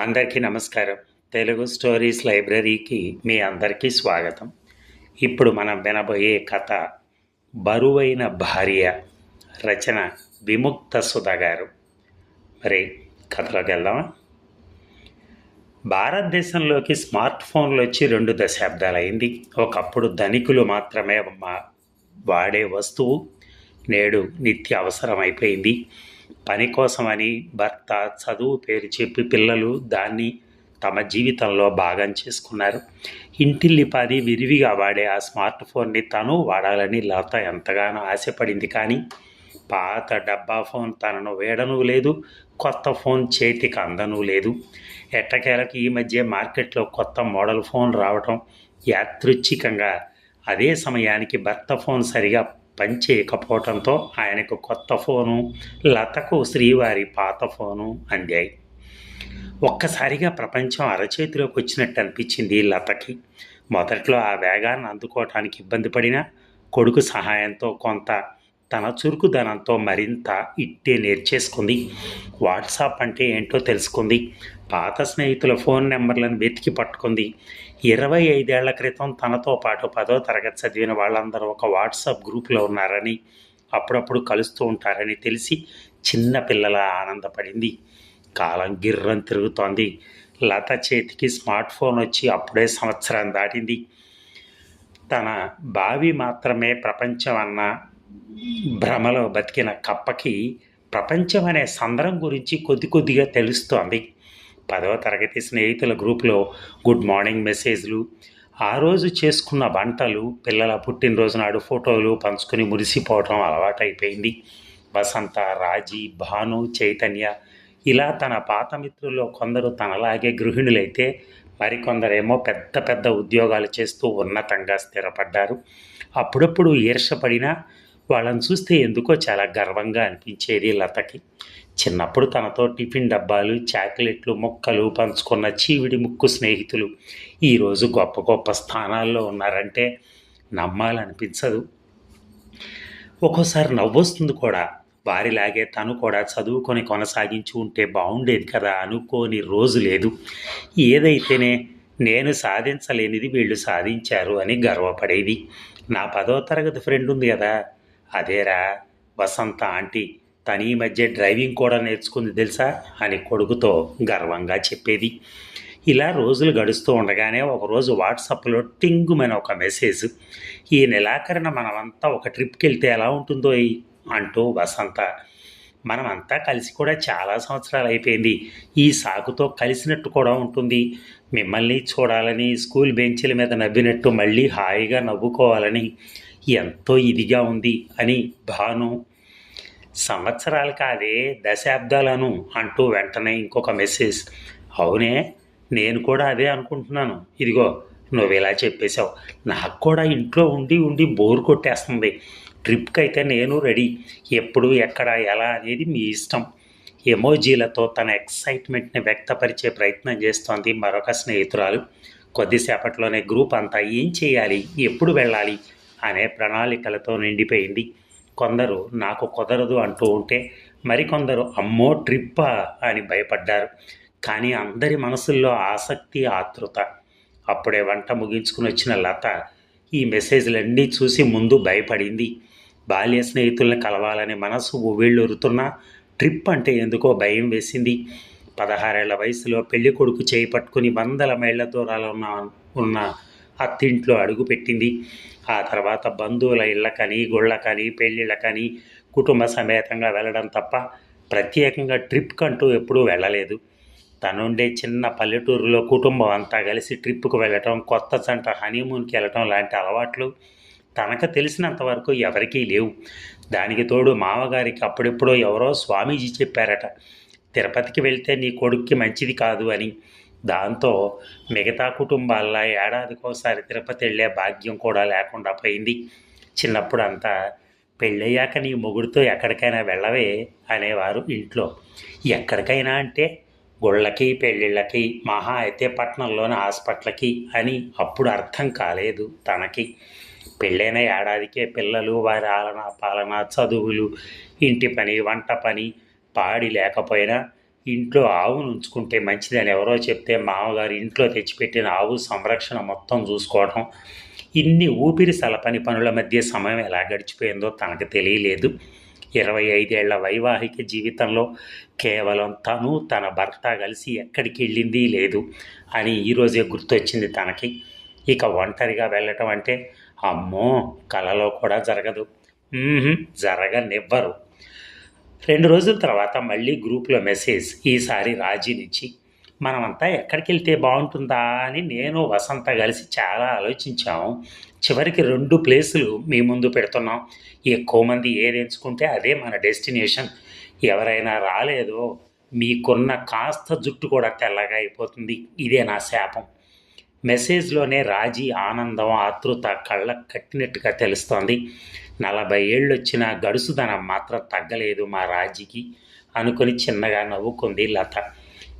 అందరికీ నమస్కారం. తెలుగు స్టోరీస్ లైబ్రరీకి మీ అందరికీ స్వాగతం. ఇప్పుడు మనం వినబోయే కథ బరువైన భార్య రచన విముక్త సుధ గారు. మరి కథలోకి వెళ్దామా? భారతదేశంలోకి స్మార్ట్ ఫోన్లు వచ్చి రెండు దశాబ్దాలైంది. ఒకప్పుడు ధనికులు మాత్రమే మా- వాడే వస్తువు నేడు నిత్య అవసరం అయిపోయింది పని కోసమని భర్త చదువు పేరు చెప్పి పిల్లలు దాన్ని తమ జీవితంలో భాగం చేసుకున్నారు. ఇంటిల్లిపాది విరివిగా వాడే ఆ స్మార్ట్ ఫోన్ని తను వాడాలని లత ఎంతగానో ఆశపడింది. కానీ పాత డబ్బా ఫోన్ తనను వేడను లేదు కొత్త ఫోన్ చేతికి అందను లేదు. ఎట్టకేలకు ఈ మధ్య మార్కెట్లో కొత్త మోడల్ ఫోన్ రావటం యాదృచ్ఛికంగా అదే సమయానికి భర్త ఫోన్ సరిగా పనిచేయకపోవడంతో ఆయనకు కొత్త ఫోను లతకు శ్రీవారి పాత ఫోను అందాయి. ఒక్కసారిగా ప్రపంచం అరచేతిలోకి వచ్చినట్టు అనిపించింది లతకి. మొదట్లో ఆ వేగాన్ని అందుకోవటానికి ఇబ్బంది పడినా కొడుకు సహాయంతో కొంత తన చురుకుదనంతో మరింత ఇట్టే నేర్చేసుకుంది. వాట్సాప్ అంటే ఏంటో తెలుసుకుంది. పాత స్నేహితుల ఫోన్ నెంబర్లను వెతికి పట్టుకుంది. ఇరవై ఐదేళ్ళ క్రితం తనతో పాటు పదో తరగతి చదివిన వాళ్ళందరూ ఒక వాట్సాప్ గ్రూప్లో ఉన్నారని అప్పుడప్పుడు కలుస్తూ ఉంటారని తెలిసి చిన్న పిల్లల ఆనందపడింది. కాలం గిర్రం తిరుగుతోంది. లత చేతికి స్మార్ట్ ఫోన్ వచ్చి అప్పుడే సంవత్సరం దాటింది. తన బావి మాత్రమే ప్రపంచం అన్న భ్రమలో బతికిన కప్పకి ప్రపంచం అనే సందరం గురించి కొద్ది కొద్దిగా తెలుస్తోంది. పదవ తరగతి స్నేహితుల గ్రూప్లో గుడ్ మార్నింగ్ మెసేజ్లు. ఆ రోజు చేసుకున్న వంటలు పిల్లల పుట్టినరోజు నాడు ఫోటోలు పంచుకొని మురిసిపోవటం అలవాటైపోయింది. వసంత రాజీ భాను చైతన్య ఇలా తన పాత మిత్రుల్లో కొందరు తనలాగే గృహిణులైతే మరికొందరేమో పెద్ద పెద్ద ఉద్యోగాలు చేస్తూ ఉన్నతంగా స్థిరపడ్డారు. అప్పుడప్పుడు ఈర్షపడినా వాళ్ళని చూస్తే ఎందుకో చాలా గర్వంగా అనిపించేది లతకి. చిన్నప్పుడు తనతో టిఫిన్ డబ్బాలు చాక్లెట్లు మొక్కలు పంచుకున్న చీవిడి ముక్కు స్నేహితులు. ఈరోజు గొప్ప గొప్ప స్థానాల్లో ఉన్నారంటే నమ్మాలనిపించదు. ఒక్కోసారి నవ్వొస్తుంది కూడా. వారిలాగే తను కూడా చదువుకొని కొనసాగించి ఉంటే బాగుండేది కదా అనుకోని రోజు లేదు. ఏదైతేనే నేను సాధించలేనిది వీళ్ళు సాధించారు అని గర్వపడేది. నా పదో తరగతి ఫ్రెండ్ ఉంది కదా. అదేరా వసంత ఆంటీ. తను ఈ మధ్య డ్రైవింగ్ కూడా నేర్చుకుంది తెలుసా? అని కొడుకుతో గర్వంగా చెప్పేది. ఇలా రోజులు గడుస్తూ ఉండగానే ఒకరోజు వాట్సాప్లో టింగుమని ఒక మెసేజ్ ఈ నెలాఖరిన మనమంతా ఒక ట్రిప్కి వెళ్తే ఎలా ఉంటుందో అంటూ వసంత మనమంతా కలిసి కూడా చాలా సంవత్సరాలు అయిపోయింది. ఈ సాకుతో కలిసినట్టు కూడా ఉంటుంది. మిమ్మల్ని చూడాలని స్కూల్ బెంచీల మీద నవ్వినట్టు మళ్ళీ హాయిగా నవ్వుకోవాలని ఎంతో ఇదిగా ఉంది అని భాను సంవత్సరాలు కాదే దశాబ్దాలను అంటూ వెంటనే ఇంకొక మెసేజ్. అవునే నేను కూడా అదే అనుకుంటున్నాను. ఇదిగో నువ్వు ఇలా చెప్పేశావు. నాకు కూడా ఇంట్లో ఉండి ఉండి బోర్ కొట్టేస్తుంది. ట్రిప్కి అయితే నేను రెడీ. ఎప్పుడు ఎక్కడ ఎలా అనేది మీ ఇష్టం. ఎమోజీలతో తన ఎక్సైట్మెంట్ని వ్యక్తపరిచే ప్రయత్నం చేస్తోంది మరొక స్నేహితురాలు. కొద్దిసేపట్లోనే గ్రూప్ అంతా ఏం చేయాలి ఎప్పుడు వెళ్ళాలి అనే ప్రణాళికలతో నిండిపోయింది. కొందరు నాకు కుదరదు అంటూ ఉంటే మరికొందరు అమ్మో ట్రిప్పా అని భయపడ్డారు. కానీ అందరి మనసుల్లో ఆసక్తి ఆతృత. అప్పుడే వంట ముగించుకుని వచ్చిన లత ఈ మెసేజ్లన్నీ చూసి ముందు భయపడింది. బాల్య స్నేహితుల్ని కలవాలని మనసు ఉవ్విళ్ళూరుతున్నా ట్రిప్ అంటే ఎందుకో భయం వేసింది. పదహారేళ్ళ వయసులో పెళ్ళి కొడుకు చేయి పట్టుకుని వందల మైళ్ళ దూరాలు ఉన్న ఉన్న అత్తింట్లో అడుగుపెట్టింది ఆ తర్వాత బంధువుల ఇళ్ళకని గుళ్ళకని పెళ్ళిళ్ళకని కుటుంబ సమేతంగా వెళ్ళడం తప్ప ప్రత్యేకంగా ట్రిప్ కంటూ ఎప్పుడూ వెళ్ళలేదు. తనుండే చిన్న పల్లెటూరులో కుటుంబం అంతా కలిసి ట్రిప్కు వెళ్ళటం కొత్త జంట హనీమూన్కి వెళ్ళటం లాంటి అలవాట్లు తనకు తెలిసినంత వరకు ఎవరికీ లేవు. దానికి తోడు మామగారికి అప్పుడెప్పుడో ఎవరో స్వామీజీ చెప్పారట తిరుపతికి వెళ్తే నీ కొడుక్కి మంచిది కాదు అని. దాంతో మిగతా కుటుంబాల్లో ఏడాదికోసారి తిరుపతి వెళ్ళే భాగ్యం కూడా లేకుండా పోయింది. చిన్నప్పుడు అంతా పెళ్ళయ్యాక నీ మొగుడితో ఎక్కడికైనా వెళ్ళవే అనేవారు ఇంట్లో. ఎక్కడికైనా అంటే గుళ్ళకి పెళ్ళిళ్ళకి మహా అయితే పట్టణంలోని హాస్పిటల్కి అని అప్పుడు అర్థం కాలేదు తనకి. పెళ్ళైన ఏడాదికే పిల్లలు వారి ఆలన పాలన చదువులు ఇంటి పని వంట పని పాడి లేకపోయినా ఇంట్లో ఆవును ఉంచుకుంటే మంచిదని ఎవరో చెప్తే మామగారు ఇంట్లో తెచ్చిపెట్టిన ఆవు సంరక్షణ మొత్తం చూసుకోవడం. ఇన్ని ఊపిరి సలపని పనుల మధ్య సమయం ఎలా గడిచిపోయిందో తనకు తెలియలేదు. ఇరవై ఐదేళ్ళ వైవాహిక జీవితంలో కేవలం తను తన భర్త కలిసి ఎక్కడికి వెళ్ళింది లేదు అని ఈరోజే గుర్తొచ్చింది తనకి. ఇక ఒంటరిగా వెళ్ళటం అంటే అమ్మో కలలో కూడా జరగదు. జరగనివ్వరు. రెండు రోజుల తర్వాత మళ్ళీ గ్రూప్లో మెసేజ్ ఈసారి రాజీ నుంచి మనమంతా ఎక్కడికి వెళ్తే బాగుంటుందా? అని నేను వసంత కలిసి చాలా ఆలోచించాము చివరికి రెండు ప్లేసులు మీ ముందు పెడుతున్నాం. ఎక్కువ మంది ఏది ఎంచుకుంటే అదే మన డెస్టినేషన్. ఎవరైనా రాలేదో మీకున్న కాస్త జుట్టు కూడా తెల్లగా అయిపోతుంది. ఇదే నా శాపం. మెసేజ్లోనే రాజీ ఆనందం ఆతృత కళ్ళకు కట్టినట్టుగా తెలుస్తోంది. నలభై ఏళ్ళు వచ్చిన గడుసుదనం మాత్రం తగ్గలేదు మా రాజీకి అనుకుని చిన్నగా నవ్వుకుంది లత.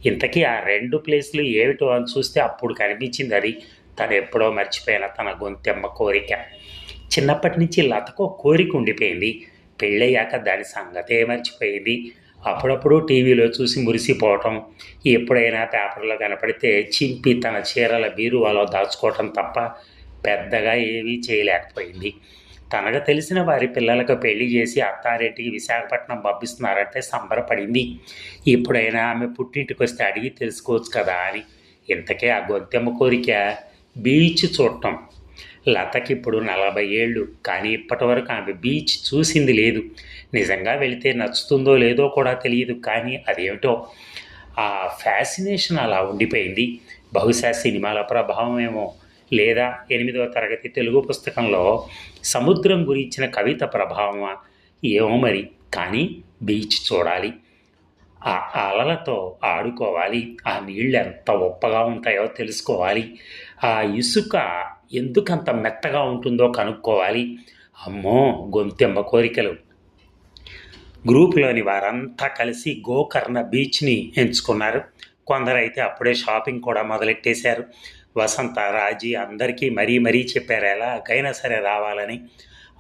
ఇంతకీ ఆ రెండు ప్లేస్లు ఏమిటో అని చూస్తే అప్పుడు కనిపించింది అది. తను ఎప్పుడో మర్చిపోయిన తన గొంతెమ్మ కోరిక. చిన్నప్పటి నుంచి లతకు కోరిక ఉండిపోయింది. పెళ్ళయ్యాక దాని సంగతే మర్చిపోయింది. అప్పుడప్పుడు టీవీలో చూసి మురిసిపోవటం ఎప్పుడైనా పేపర్లో కనపడితే చింపి తన చీరల బీరువాలో దాచుకోవటం తప్ప పెద్దగా ఏమీ చేయలేకపోయింది. తనకు తెలిసిన వారి పిల్లలకు పెళ్ళి చేసి అత్తారెడ్డికి విశాఖపట్నం పంపిస్తున్నారంటే సంబరపడింది. ఇప్పుడైనా ఆమె పుట్టింటికి వస్తే అడిగి తెలుసుకోవచ్చు కదా అని. ఇంతకే ఆ గొంతెమ్మ కోరిక బీచ్ చూడటం. లతకి ఇప్పుడు నలభై ఏళ్ళు కానీ ఇప్పటి వరకు ఆమె బీచ్ చూసింది లేదు. నిజంగా వెళితే నచ్చుతుందో లేదో కూడా తెలియదు కానీ అదేమిటో. ఆ ఫ్యాసినేషన్ అలా ఉండిపోయింది. బహుశా సినిమాల ప్రభావం ఏమో లేదా ఎనిమిదవ తరగతి తెలుగు పుస్తకంలో సముద్రం గురించిన కవిత ప్రభావమా? ఏమో మరి. కానీ బీచ్ చూడాలి. ఆ అలలతో ఆడుకోవాలి. ఆ నీళ్ళు ఎంత ఉప్పగా ఉంటాయో తెలుసుకోవాలి. ఆ ఇసుక ఎందుకంత మెత్తగా ఉంటుందో కనుక్కోవాలి. అమ్మో! గొంతెమ్మ కోరికలు. గ్రూపులోని వారంతా కలిసి గోకర్ణ బీచ్ని ఎంచుకున్నారు. కొందరైతే అప్పుడే షాపింగ్ కూడా మొదలెట్టేశారు. వసంత రాజీ అందరికీ మరీ మరీ చెప్పారు ఎలాగైనా సరే రావాలని.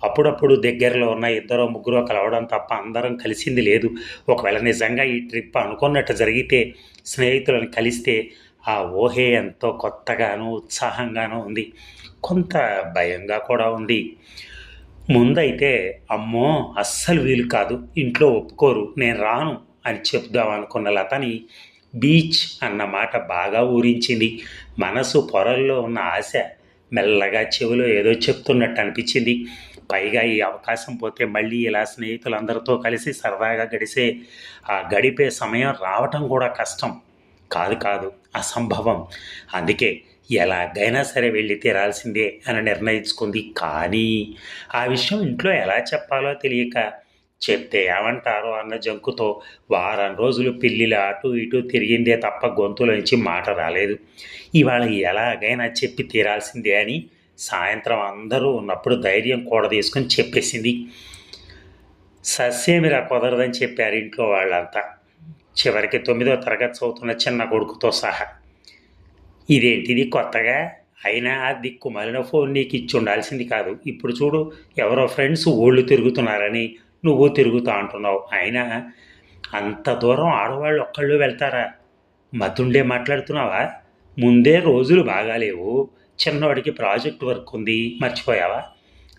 అప్పుడప్పుడు దగ్గరలో ఉన్న ఇద్దరు ముగ్గురు కలవడం తప్ప అందరం కలిసింది లేదు. ఒకవేళ నిజంగా ఈ ట్రిప్ అనుకున్నట్టు జరిగితే స్నేహితులను కలిస్తే ఆ ఊహే ఎంతో కొత్తగాను ఉత్సాహంగానూ ఉంది. కొంత భయంగా కూడా ఉంది. ముందైతే అమ్మో అస్సలు వీలు కాదు. ఇంట్లో ఒప్పుకోరు నేను రాను అని చెప్దాం అనుకున్న లతని బీచ్ అన్న మాట బాగా ఊరించింది. మనసు పొరల్లో ఉన్న ఆశ మెల్లగా చెవిలో ఏదో చెప్తున్నట్టు అనిపించింది. పైగా ఈ అవకాశం పోతే మళ్ళీ ఇలా స్నేహితులందరితో కలిసి సరదాగా గడిసే ఆ గడిపే సమయం రావటం కూడా కష్టం. కాదు కాదు అసంభవం. అందుకే ఎలాగైనా సరే వెళ్ళి తీరాల్సిందే అని నిర్ణయించుకుంది. కానీ ఆ విషయం ఇంట్లో ఎలా చెప్పాలో తెలియక చెప్తే ఏమంటారు అన్న జంకుతో వారం రోజులు పిల్లిలా అటు ఇటు తిరిగిందే తప్ప గొంతులోంచి మాట రాలేదు. ఇవాళ ఎలాగైనా చెప్పి తీరాల్సిందే అని సాయంత్రం అందరూ ఉన్నప్పుడు ధైర్యం కూడా తీసుకుని చెప్పేసింది సస్యమిరా కుదరదని చెప్పారు ఇంట్లో వాళ్ళంతా. చివరికి తొమ్మిదో తరగతి చదువుతున్న చిన్న కొడుకుతో సహా. ఇదేంటిది కొత్తగా? అయినా ఆ దిక్కు మలిన ఫోన్ నీకు ఇచ్చి ఉండాల్సింది కాదు. ఇప్పుడు చూడు ఎవరో ఫ్రెండ్స్ ఊళ్ళు తిరుగుతున్నారని నువ్వు తిరుగుతా అంటున్నావు. అయినా అంత దూరం ఆడవాళ్ళు ఒక్కళ్ళు వెళ్తారా? మతుండే మాట్లాడుతున్నావా? ముందే రోజులు బాగాలేవు. చిన్నవాడికి ప్రాజెక్ట్ వర్క్ ఉంది. మర్చిపోయావా?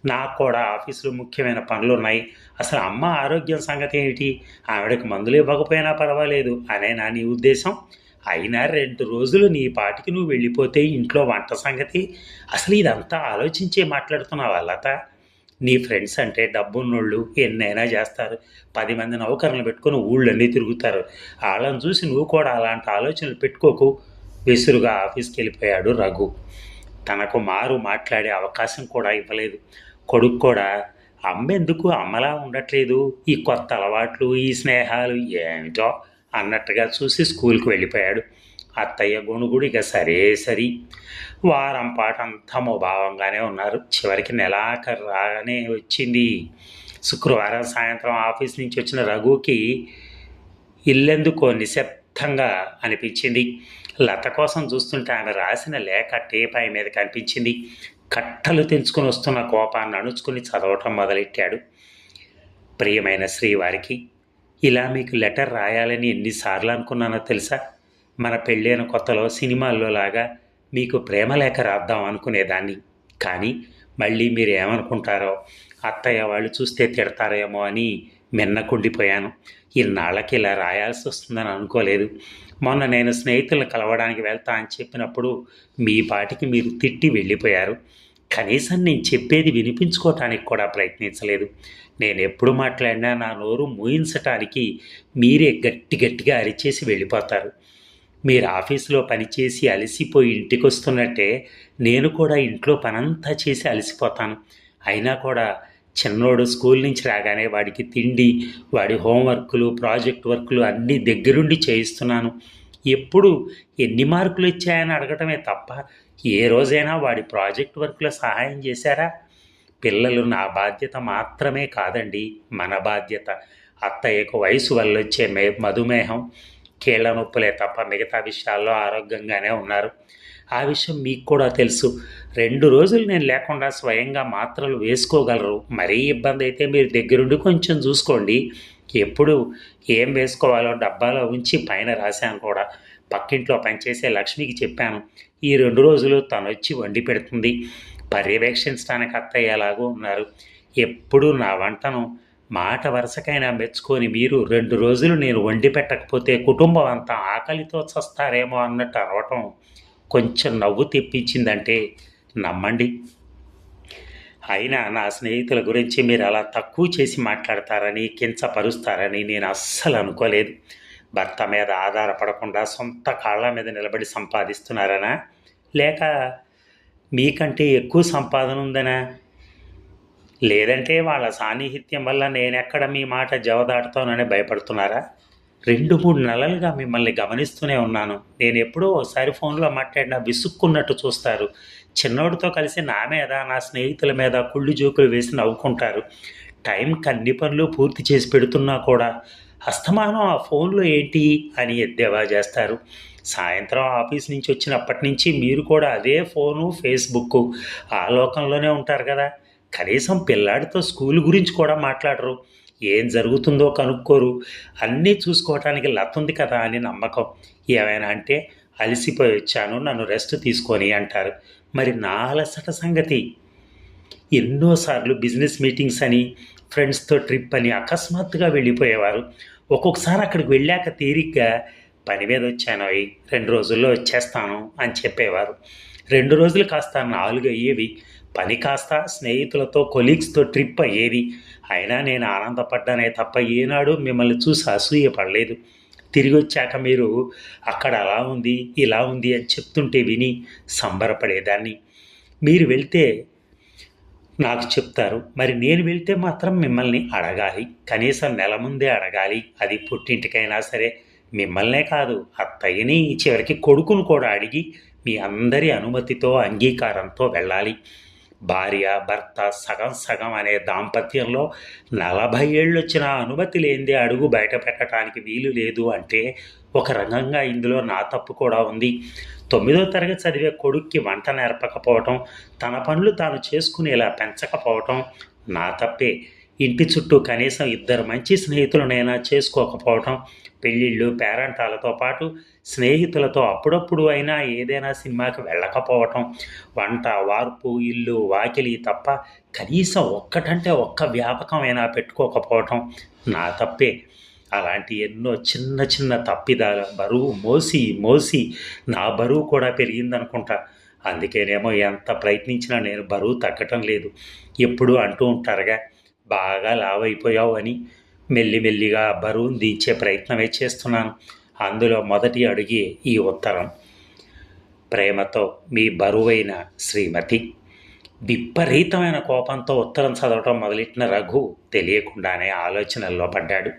నాకు కూడా ఆఫీసులో ముఖ్యమైన పనులు ఉన్నాయి అసలు అమ్మ ఆరోగ్యం సంగతి ఏమిటి? ఆవిడకి మందులు ఇవ్వకపోయినా పర్వాలేదు అనే నా నీ ఉద్దేశం. అయినా రెండు రోజులు నీ పాటికి నువ్వు వెళ్ళిపోతే ఇంట్లో వంట సంగతి. అసలు ఇదంతా ఆలోచించే మాట్లాడుతున్నావా లత? నీ ఫ్రెండ్స్ అంటే డబ్బున్నోళ్ళు ఎన్నైనా చేస్తారు. పది మంది నౌకర్లను పెట్టుకొని ఊళ్ళన్నీ తిరుగుతారు. వాళ్ళని చూసి నువ్వు కూడా అలాంటి ఆలోచనలు పెట్టుకోకు. విసురుగా ఆఫీస్కి వెళ్ళిపోయాడు రఘు. తనకు మారు మాట్లాడే అవకాశం కూడా ఇవ్వలేదు. కొడుకు కూడా అమ్మెందుకు? అమ్మలా ఉండట్లేదు. ఈ కొత్త అలవాట్లు ఈ స్నేహాలు ఏమిటో అన్నట్టుగా చూసి స్కూల్కి వెళ్ళిపోయాడు. అత్తయ్య గుణుగుడు ఇక సరే సరి. వారం పాటంతా అంతా భావంగానే ఉన్నారు. చివరికి నెలాఖరు రాగానే వచ్చింది. శుక్రవారం సాయంత్రం ఆఫీస్ నుంచి వచ్చిన రఘుకి ఇల్లెందుకో నిశ్శబ్దంగా అనిపించింది. లత కోసం చూస్తుంటే ఆమె రాసిన లేఖ టేపాయి మీద కనిపించింది. కట్టలు తెంచుకొని వస్తున్న కోపాన్ని అణుచుకుని చదవటం మొదలెట్టాడు. ప్రియమైన శ్రీవారికి ఇలా మీకు లెటర్ రాయాలని ఎన్నిసార్లు అనుకున్నానో తెలుసా? మన పెళ్ళైన కొత్తలో సినిమాల్లో లాగా మీకు ప్రేమలేఖ రాద్దాం అనుకునేదాన్ని. కానీ మళ్ళీ మీరు ఏమనుకుంటారో అత్తయ్య వాళ్ళు చూస్తే తిడతారేమో అని మిన్నకుండిపోయాను ఇన్నాళ్ళకి ఇలా రాయాల్సి వస్తుందని అనుకోలేదు. మొన్న నేను స్నేహితులను కలవడానికి వెళ్తా అని చెప్పినప్పుడు మీ పాటికి మీరు తిట్టి వెళ్ళిపోయారు. కనీసం నేను చెప్పేది వినిపించుకోవటానికి కూడా ప్రయత్నించలేదు. నేను ఎప్పుడు మాట్లాడినా నా నోరు మూయించటానికి మీరే గట్టి గట్టిగా అరిచేసి వెళ్ళిపోతారు. మీరు ఆఫీసులో పనిచేసి అలసిపోయి ఇంటికి వస్తున్నట్టే నేను కూడా ఇంట్లో పనంతా చేసి అలసిపోతాను. అయినా కూడా చిన్నోడు స్కూల్ నుంచి రాగానే వాడికి తిండి వాడి హోంవర్క్లు ప్రాజెక్ట్ వర్క్లు అన్నీ దగ్గరుండి చేయిస్తున్నాను. ఎప్పుడు ఎన్ని మార్కులు వచ్చాయని అడగటమే తప్ప ఏ రోజైనా వాడి ప్రాజెక్ట్ వర్క్లో సహాయం చేశారా? పిల్లలు నా బాధ్యత మాత్రమే కాదండి మన బాధ్యత. అత్తయ్యకు వయసు వల్ల వచ్చే మే మధుమేహం. కీళ్ళ నొప్పులే తప్ప మిగతా విషయాల్లో ఆరోగ్యంగానే ఉన్నారు. ఆ విషయం మీకు కూడా తెలుసు. రెండు రోజులు నేను లేకుండా స్వయంగా మాత్రలు వేసుకోగలరు. మరీ ఇబ్బంది అయితే మీరు దగ్గరుండి కొంచెం చూసుకోండి. ఎప్పుడు ఏం వేసుకోవాలో డబ్బాలో ఉంచి పైన రాశాను కూడా. పక్కింట్లో పనిచేసే లక్ష్మికి చెప్పాను. ఈ రెండు రోజులు తను వచ్చి వండి పెడుతుంది. పర్యవేక్షించడానికి అత్తయ్య ఎలాగో ఉన్నారు. ఎప్పుడు నా వంటను మాట వరుసకైనా మెచ్చుకొని మీరు రెండు రోజులు నేను వండి పెట్టకపోతే కుటుంబం అంతా ఆకలితో చస్తారేమో అన్నట్టు అరవటం కొంచెం నవ్వు తెప్పించిందంటే నమ్మండి. అయినా నా స్నేహితుల గురించి మీరు అలా తక్కువ చేసి మాట్లాడతారని కించపరుస్తారని నేను అస్సలు అనుకోలేదు. భర్త మీద ఆధారపడకుండా సొంత కాళ్ళ మీద నిలబడి సంపాదిస్తున్నారనా? లేక మీకంటే ఎక్కువ సంపాదన ఉందనా? లేదంటే వాళ్ళ సాన్నిహిత్యం వల్ల నేనెక్కడ మీ మాట జవదాటుతానని భయపడుతున్నారా? రెండు మూడు నెలలుగా మిమ్మల్ని గమనిస్తూనే ఉన్నాను. నేను ఎప్పుడో ఒకసారి ఫోన్లో మాట్లాడినా విసుక్కున్నట్టు చూస్తారు. చిన్నోడితో కలిసి నా మీద నా స్నేహితుల మీద కుళ్ళు జోకులు వేసి నవ్వుకుంటారు. టైంకి అన్ని పనులు పూర్తి చేసి పెడుతున్నా కూడా అస్తమానం ఆ ఫోన్లో ఏంటి అని ఎద్దేవా చేస్తారు. సాయంత్రం ఆఫీస్ నుంచి వచ్చినప్పటి నుంచి మీరు కూడా అదే ఫోను ఫేస్బుక్ ఆ లోకంలోనే ఉంటారు కదా. కనీసం పిల్లాడితో స్కూల్ గురించి కూడా మాట్లాడరు. ఏం జరుగుతుందో కనుక్కోరు. అన్నీ చూసుకోవటానికి లత ఉంది కదా అని నమ్మకం. ఏమైనా అంటే అలసిపోయి వచ్చాను నన్ను రెస్ట్ తీసుకొని అంటారు. మరి నా అలసట సంగతి? ఎన్నోసార్లు బిజినెస్ మీటింగ్స్ అని ఫ్రెండ్స్తో ట్రిప్ అని అకస్మాత్తుగా వెళ్ళిపోయేవారు. ఒక్కొక్కసారి అక్కడికి వెళ్ళాక తీరిగ్గా పని మీద వచ్చాను అవి రెండు రోజుల్లో వచ్చేస్తాను అని చెప్పేవారు. రెండు రోజులు కాస్త నాలుగు అయ్యేవి పని కాస్త స్నేహితులతో కొలీగ్స్తో ట్రిప్ అయ్యేది. అయినా నేను ఆనందపడ్డానే తప్ప ఏనాడు మిమ్మల్ని చూసి అసూయపడలేదు. తిరిగి వచ్చాక మీరు అక్కడ అలా ఉంది ఇలా ఉంది అని చెప్తుంటే విని సంబరపడేదాన్ని. మీరు వెళ్తే నాకు చెప్తారు. మరి నేను వెళ్తే మాత్రం మిమ్మల్ని అడగాలి. కనీసం నెల ముందే అడగాలి. అది పుట్టింటికైనా సరే మిమ్మల్నే కాదు అత్తయ్యని చివరికి కొడుకును కూడా అడిగి మీ అందరి అనుమతితో అంగీకారంతో వెళ్ళాలి. భార్య భర్త సగం సగం అనే దాంపత్యంలో నలభై ఏళ్ళు వచ్చిన అనుమతి లేనిదే అడుగు బయట పెట్టడానికి వీలు లేదు అంటే ఒక రకంగా ఇందులో నా తప్పు కూడా ఉంది. తొమ్మిదో తరగతి చదివే కొడుక్కి వంట నేర్పకపోవటం తన పనులు తాను చేసుకునేలా పెంచకపోవటం నా తప్పే. ఇంటి చుట్టూ కనీసం ఇద్దరు మంచి స్నేహితులనైనా చేసుకోకపోవటం పెళ్ళిళ్ళు పేరంటాలతో పాటు స్నేహితులతో అప్పుడప్పుడు అయినా ఏదైనా సినిమాకి వెళ్ళకపోవటం వంట వార్పు ఇల్లు వాకిలి తప్ప కనీసం ఒక్కటంటే ఒక్క వ్యాపకమైనా పెట్టుకోకపోవటం నా తప్పే. అలాంటి ఎన్నో చిన్న చిన్న తప్పిదాల బరువు మోసి మోసి నా బరువు కూడా పెరిగిందనుకుంటా. అందుకేనేమో ఎంత ప్రయత్నించినా నేను బరువు తగ్గటం లేదు. ఎప్పుడూ అంటూ ఉంటారుగా బాగా లావైపోయావు అని మెల్లిమెల్లిగా బరువును దించే ప్రయత్నమే చేస్తున్నాను. అందులో మొదటి అడిగే ఈ ఉత్తరం. ప్రేమతో మీ బరువైన శ్రీమతి. విపరీతమైన కోపంతో ఉత్తరం చదవటం మొదలెట్టిన రఘు తెలియకుండానే ఆలోచనల్లో పడ్డాడు.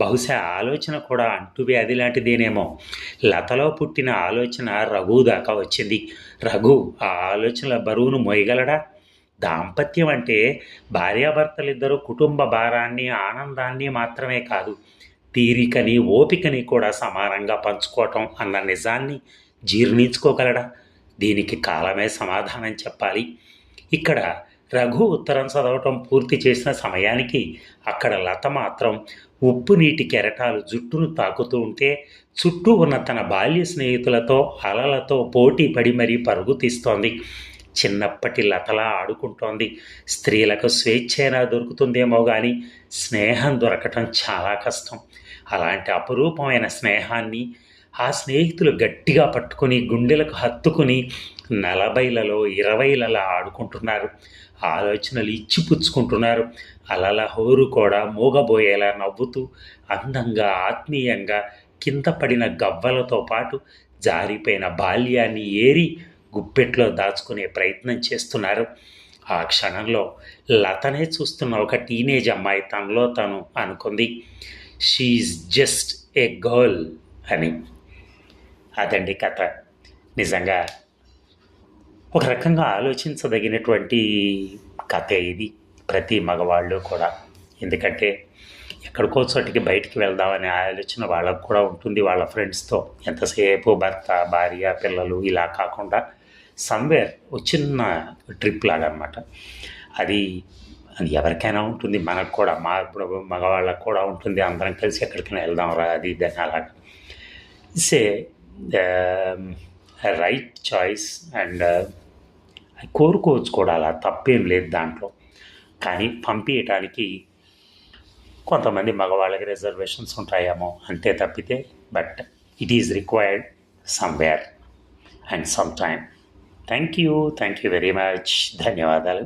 బహుశా ఆలోచన కూడా అంటువ్యాధి లాంటిదేనేమో. లతలో పుట్టిన ఆలోచన రఘు దాకా వచ్చింది. రఘు ఆ ఆలోచనల బరువును మోయగలడా? దాంపత్యం అంటే భార్యాభర్తలిద్దరూ కుటుంబ భారాన్ని ఆనందాన్ని మాత్రమే కాదు తీరికని ఓపికని కూడా సమానంగా పంచుకోవటం అన్న నిజాన్ని జీర్ణించుకోగలడా? దీనికి కాలమే సమాధానం చెప్పాలి. ఇక్కడ రఘు ఉత్తరం చదవటం పూర్తి చేసిన సమయానికి అక్కడ లత మాత్రం ఉప్పు నీటి కెరటాలు జుట్టును తాకుతూ ఉంటే చుట్టూ ఉన్న తన బాల్య స్నేహితులతో అలలతో పోటీ పడి మరీ పరుగు తీస్తోంది. చిన్నప్పటి లతలా ఆడుకుంటోంది. స్త్రీలకు స్వేచ్ఛైనా దొరుకుతుందేమో కానీ స్నేహం దొరకటం చాలా కష్టం. అలాంటి అపురూపమైన స్నేహాన్ని ఆ స్నేహితులు గట్టిగా పట్టుకొని గుండెలకు హత్తుకుని నలభైలలో ఇరవైలలో ఆడుకుంటున్నారు. ఆలోచనలు ఇచ్చిపుచ్చుకుంటున్నారు. అలల హోరు కూడా మూగబోయేలా నవ్వుతూ అందంగా ఆత్మీయంగా కింద పడిన గవ్వలతో పాటు జారిపోయిన బాల్యాన్ని ఏరి గుప్పెట్లో దాచుకునే ప్రయత్నం చేస్తున్నారు. ఆ క్షణంలో లతనే చూస్తున్న ఒక టీనేజ్ అమ్మాయి తనలో తను అనుకుంది షీఈ్ జస్ట్ ఏ గర్ల్ అని. అదండి కథ. నిజంగా ఒక రకంగా ఆలోచించదగినటువంటి కథ ఇది ప్రతి మగవాళ్ళు కూడా. ఎందుకంటే ఎక్కడికో చోటికి బయటికి వెళ్దామనే ఆలోచన వాళ్ళకు కూడా ఉంటుంది. వాళ్ళ ఫ్రెండ్స్తో ఎంతసేపు భర్త భార్య పిల్లలు ఇలా కాకుండా సమ్వేర్ ఒక చిన్న ట్రిప్ లాగా అనమాట అది అది ఎవరికైనా ఉంటుంది మనకు కూడా మా ఇప్పుడు మగవాళ్ళకు కూడా ఉంటుంది అందరం కలిసి ఎక్కడికైనా వెళ్దాం రా అది ఇది అని అలాగా. It's a right choice and కోరుకోవచ్చు కూడా అలా తప్పేం లేదు దాంట్లో. కానీ పంపించటానికి కొంతమంది మగవాళ్ళకి రిజర్వేషన్స్ ఉంటాయేమో అంతే తప్పితే but it is required somewhere and some time. thank you thank you very much ధన్యవాదాలు